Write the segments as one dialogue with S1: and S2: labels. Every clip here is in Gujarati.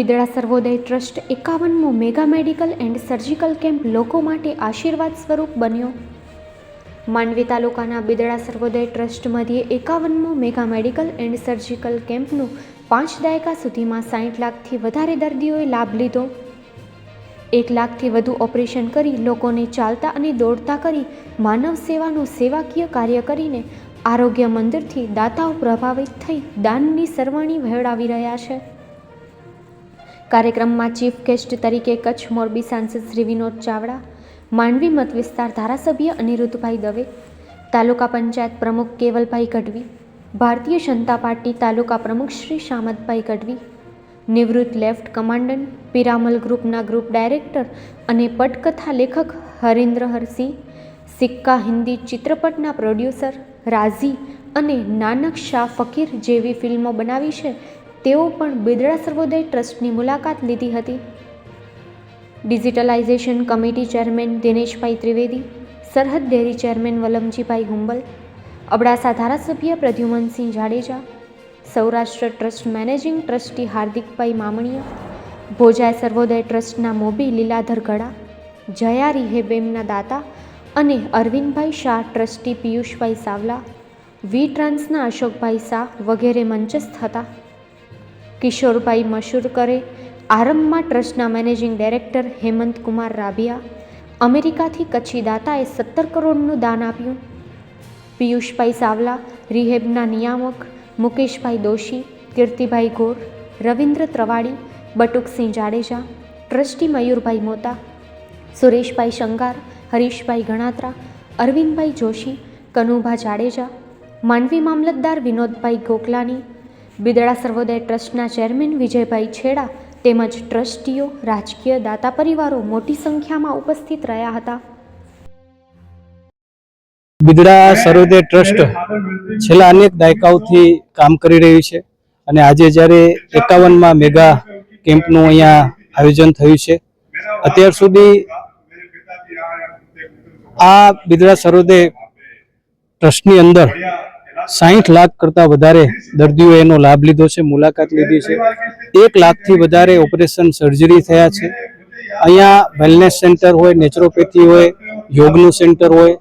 S1: Bidada Sarvodaya trust એકાવનમો mega medical and surgical camp લોકો માટે આશીર્વાદ સ્વરૂપ બન્યો. માંડવી તાલુકાના બિદડા સર્વોદય ટ્રસ્ટ મધ્યે એકાવનમો મેગા મેડિકલ એન્ડ સર્જિકલ કેમ્પનું પાંચ દાયકા સુધીમાં સાઠ લાખથી વધારે દર્દીઓએ લાભ લીધો. એક લાખથી વધુ ઓપરેશન કરી લોકોને ચાલતા અને દોડતા કરી માનવ સેવાનું સેવાકીય કાર્ય કરીને આરોગ્ય મંદિરથી દાતાઓ પ્રભાવિત થઈ દાનની સરવાણી વહેવડાવી રહ્યા છે. કાર્યક્રમમાં ચીફ ગેસ્ટ તરીકે કચ્છ મોરબી સાંસદ શ્રી વિનોદ ચાવડા, માંડવી મત વિસ્તાર ધારાસભ્ય અનિરુદ્ધભાઈ દવે, તાલુકા પંચાયત પ્રમુખ કેવલભાઈ ગઢવી, ભારતીય જનતા પાર્ટી તાલુકા પ્રમુખ શ્રી શામતભાઈ ગઢવી, નિવૃત્ત લેફ્ટ કમાન્ડન્ટ પિરામલ ગ્રુપના ગ્રુપ ડાયરેક્ટર અને પટકથા લેખક હરિન્દ્ર હરસિંહ સિક્કા હિન્દી ચિત્રપટના પ્રોડ્યુસર રાઝી અને નાનક શાહ ફકીર જેવી ફિલ્મો બનાવી છે તેઓ પણ બિદડા સર્વોદય ટ્રસ્ટની મુલાકાત લીધી હતી. Digitalisation committee chairman Dineshbhai Trivedi, Sarhad dairy chairman Valamjibhai Humbal, Abdasa ધારાસભ્ય Pradyumansinh Jadeja, Saurashtra trust managing trustee Hardikbhai Mamaniya Bhojay Sarvodaya ટ્રસ્ટના મોબી લીલાધર ગળા જયા રિહેબેમના દાતા અને અરવિંદભાઈ શાહ ટ્રસ્ટી પિયુષભાઈ સાવલા, વી ટ્રાન્સના અશોકભાઈ શાહ વગેરે મંચસ્થ હતા. કિશોરભાઈ મશૂરકરે આરંભમાં ટ્રસ્ટના મેનેજિંગ ડાયરેક્ટર હેમંત કુમાર રાબિયા. અમેરિકાથી કચ્છી દાતાએ સત્તર કરોડનું દાન આપ્યું. પિયુષભાઈ સાવલા, રિહેબના નિયામક, મુકેશભાઈ દોશી, કીર્તિભાઈ ગોર, રવિન્દ્ર ત્રવાડી, બટુકસિંહ જાડેજા, ટ્રસ્ટી મયુરભાઈ મોતા, સુરેશભાઈ શંગાર, હરીશભાઈ ગણાત્રા, અરવિંદભાઈ જોશી, કનુભા જાડેજા માંડવી મામલતદાર વિનોદભાઈ ગોકલાની બિદડા સર્વોદય ટ્રસ્ટના ચેરમેન વિજયભાઈ છેડા તેમજ ટ્રસ્ટીઓ, રાજકીય દાતા પરિવારો મોટી સંખ્યામાં ઉપસ્થિત રહ્યા હતા.
S2: બિદડા સર્વોદય ટ્રસ્ટ છેલ્લા અનેક દાયકાઓથી કામ કરી રહ્યું છે અને આજે જ્યારે એકાવનમાં મેગા કેમ્પનું અહીંયા આયોજન થયું છે, અત્યાર સુધી આ બિદડા સર્વોદય ટ્રસ્ટની અંદર સાહીઠ લાખ કરતાં વધારે દર્દીઓ એનો લાભ લીધો છે, મુલાકાત લીધી છે. એક લાખથી વધારે ઓપરેશન સર્જરી થયા છે. અહીંયા વેલનેસ સેન્ટર હોય નેચરોપેથી હોય, યોગનું સેન્ટર હોય,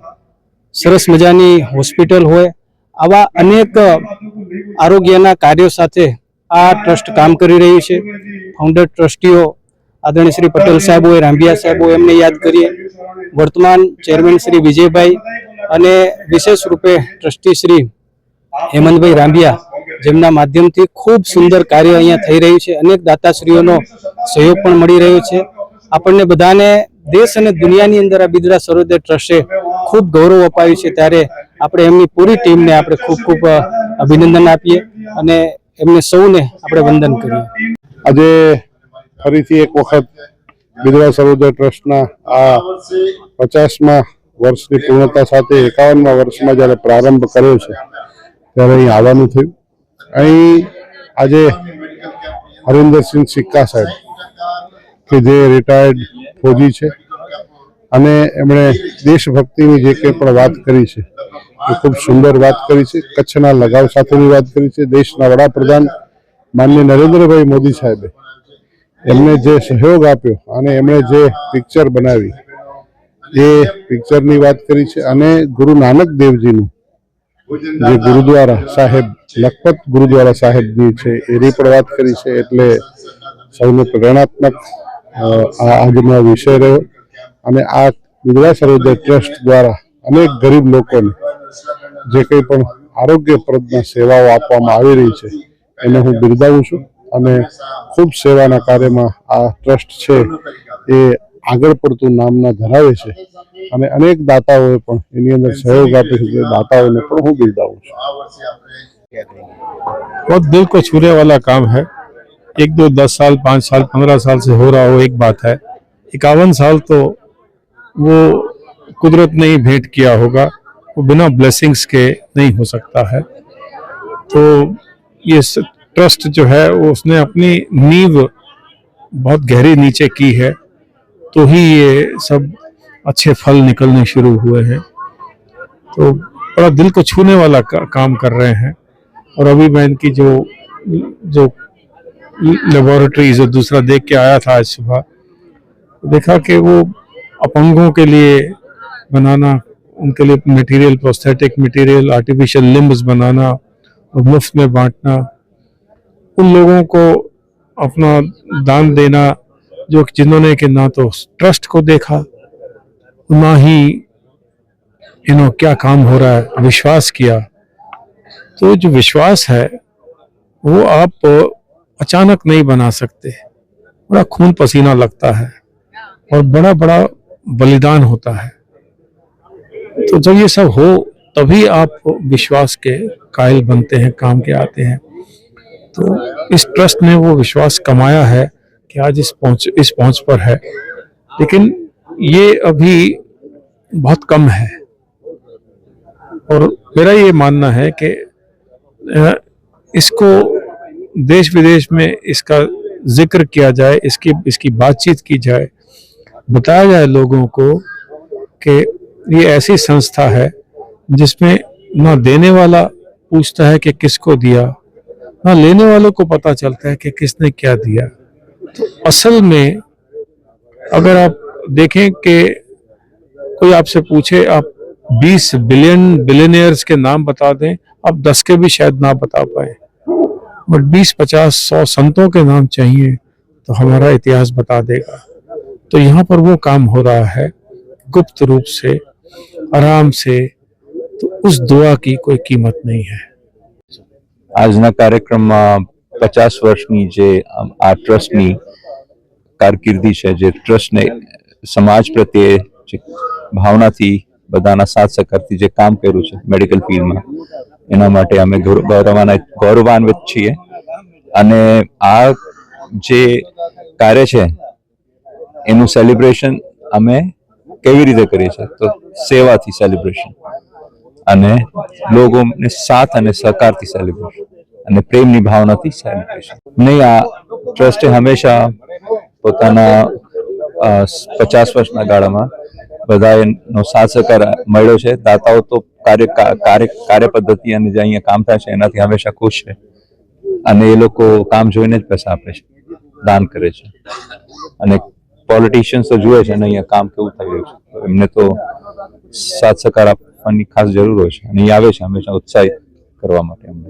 S2: સરસ મજાની હોસ્પિટલ હોય, આવા અનેક આરોગ્યના કાર્યો સાથે આ ટ્રસ્ટ કામ કરી રહ્યું છે. ફાઉન્ડર ટ્રસ્ટીઓ આદરણીય શ્રી પટેલ સાહેબ હોય રાંભિયા સાહેબ હોય એમને યાદ કરીએ. વર્તમાન ચેરમેન શ્રી વિજયભાઈ અને વિશેષ રૂપે ટ્રસ્ટી શ્રી હેમંતભાઈ રાંભિયા, જેમના માધ્યમથી ખૂબ સુંદર કાર્ય અહીંયા થઈ રહ્યું છે. અનેક દાતાશ્રીઓનો સહયોગ પણ મળી રહ્યો છે. આપણને બધાને દેશ અને દુનિયાની અંદર આ બિદડા સરોદય ટ્રસ્ટે ખૂબ ગૌરવ અપાવ્યું છે. ત્યારે આપણે એમની પૂરી ટીમને આપણે ખૂબ ખૂબ અભિનંદન આપીએ અને એમને સૌને આપણે વંદન કરીએ.
S3: આજે ફરીથી એક વખત બિદડા સરોદય ટ્રસ્ટના આ પચાસમાં વર્ષની પૂર્ણતા સાથે એકાવનમાં વર્ષમાં જ્યારે પ્રારંભ કર્યો છે ત્યારે અહીં આવવાનું થયું. અહીં આજે હરિન્દરસિંહ સિક્કા સાહેબ, કે જે રિટાયર્ડ ફોજી છે, અને એમણે દેશભક્તિની જે કંઈ પણ વાત કરી છે, એ ખૂબ સુંદર વાત કરી છે. કચ્છના લગાવ સાથેની વાત કરી છે. દેશના વડાપ્રધાન માન્ય નરેન્દ્રભાઈ મોદી સાહેબે એમને જે સહયોગ આપ્યો અને એમણે જે પિક્ચર બનાવી, એ પિક્ચરની વાત કરી છે. અને ગુરુ નાનક દેવજીનું જે ગુરુદ્વારા સાહેબ, લખપત ગુરુદ્વારા સાહેબની છે એની પણ વાત કરી છે, એટલે સૌને પ્રેરણાત્મક આજનો વિષય રહ્યો. અને આ ગુજરાત સરોદય ટ્રસ્ટ દ્વારા અનેક ગરીબ લોકોને જે કંઈ પણ આરોગ્યપ્રદના સેવાઓ આપવામાં આવી રહી છે, એને હું બિરદાવું છું. અને ખૂબ સેવાના કાર્યમાં આ ટ્રસ્ટ છે, એ આગળ પડતું નામના ધરાવે છે. અને અનેક દાતાઓએ પણ એની અંદર સહયોગ આપ્યો છે તે દાતાઓને પણ હું બિરદાવું છું
S4: बहुत दिल को छूने वाला काम है एक दो दस साल पाँच साल पंद्रह साल से हो रहा हो एक बात है इक्यावन साल तो वो कुदरत ने ही भेंट किया होगा वो बिना ब्लेसिंग्स के नहीं हो सकता है तो ये ट्रस्ट जो है वो उसने अपनी नींव बहुत गहरी नीचे की है तो ही ये सब अच्छे फल निकलने शुरू हुए हैं। तो बड़ा दिल को छूने वाला का, काम कर रहे हैं। और अभी मैं इनकी जो जो लेबोरेटरीज और दूसरा देख के आया था आज सुबह देखा कि वो अपंगों के लिए बनाना उनके लिए material prosthetic material artificial limbs बनाना और मुफ़्त में बांटना उन लोगों को अपना दान देना जो जिन्होंने कि ना तो ट्रस्ट को देखा ना ही इन्हों क्या काम हो रहा है? विश्वास किया। तो जो विश्वास है, वो आप अचानक नहीं बना सकते। बड़ा खून पसीना लगता है और बड़ा बड़ा बलिदान होता है। तो जब ये सब हो, तभी आप विश्वास के कायल बनते हैं, काम के आते हैं। तो इस ट्रस्ट ने वो विश्वास कमाया है कि आज इस पहुँच इस पहुँच पर है। लेकिन ये अभी बहुत कम है। और मेरा ये मानना है कि इसको देश विदेश में इसका ज़िक्र किया जाए, इसकी इसकी बातचीत की जाए, बताया जाए लोगों को कि ये ऐसी संस्था है जिसमें ना देने वाला पूछता है कि किसको दिया, ना लेने वालों को पता चलता है कि किसने क्या दिया। तो असल में अगर आप देखें कि कोई आपसे पूछे आप 20 बिलियन बिलियनियर्स के नाम बता दें आप 10 के भी शायद ना बता पाए बट 20 50 100 संतों के नाम चाहिए तो हमारा इतिहास बता देगा तो यहाँ पर वो काम हो रहा है गुप्त रूप से आराम से तो उस दुआ की कोई कीमत नहीं है
S5: આજના કાર્યક્રમમાં પચાસ વર્ષની જે આમ આ ટ્રસ્ટની કારકિર્દી છે જે ટ્રસ્ટને સમાજ પ્રત્યે જે ભાવનાથી બધાના સાથ સહકારથી જે કામ કર્યું છે મેડિકલ ફિલ્ડમાં, એના માટે અમે ગૌરવાના, ગૌરવાન્વિત છીએ. અને આ જે કાર્ય છે, એનું સેલિબ્રેશન અમે કેવી રીતે કરીએ છીએ? તો સેવાથી સેલિબ્રેશન અને લોકોને સાથ અને સહકારથી સેલિબ્રેશન અને પ્રેમની ભાવનાથી સેલિબ્રેશન નહીં, આ ટ્રસ્ટે હંમેશા પોતાના પચાસ વર્ષના ગાળામાં બધાનો સાથ સહકાર મળ્યો છે. દાતાઓ તો કાર્ય કાર્ય કાર્ય પદ્ધતિ અને જે અહીંયા કામ થાય છે એનાથી હંમેશા ખુશ છે. અને એ લોકો કામ જોઈને જ પૈસા આપે છે. દાન કરે છે. અને પોલિટિશિયન્સ તો જુએ છે અને અહીંયા કામ કેવું થઈ રહ્યું છે. એમને તો સાથ સહકાર આપવાની ખાસ જરૂર હોય છે. અને અહીં આવે છે હંમેશા ઉત્સાહિત કરવા માટે અમને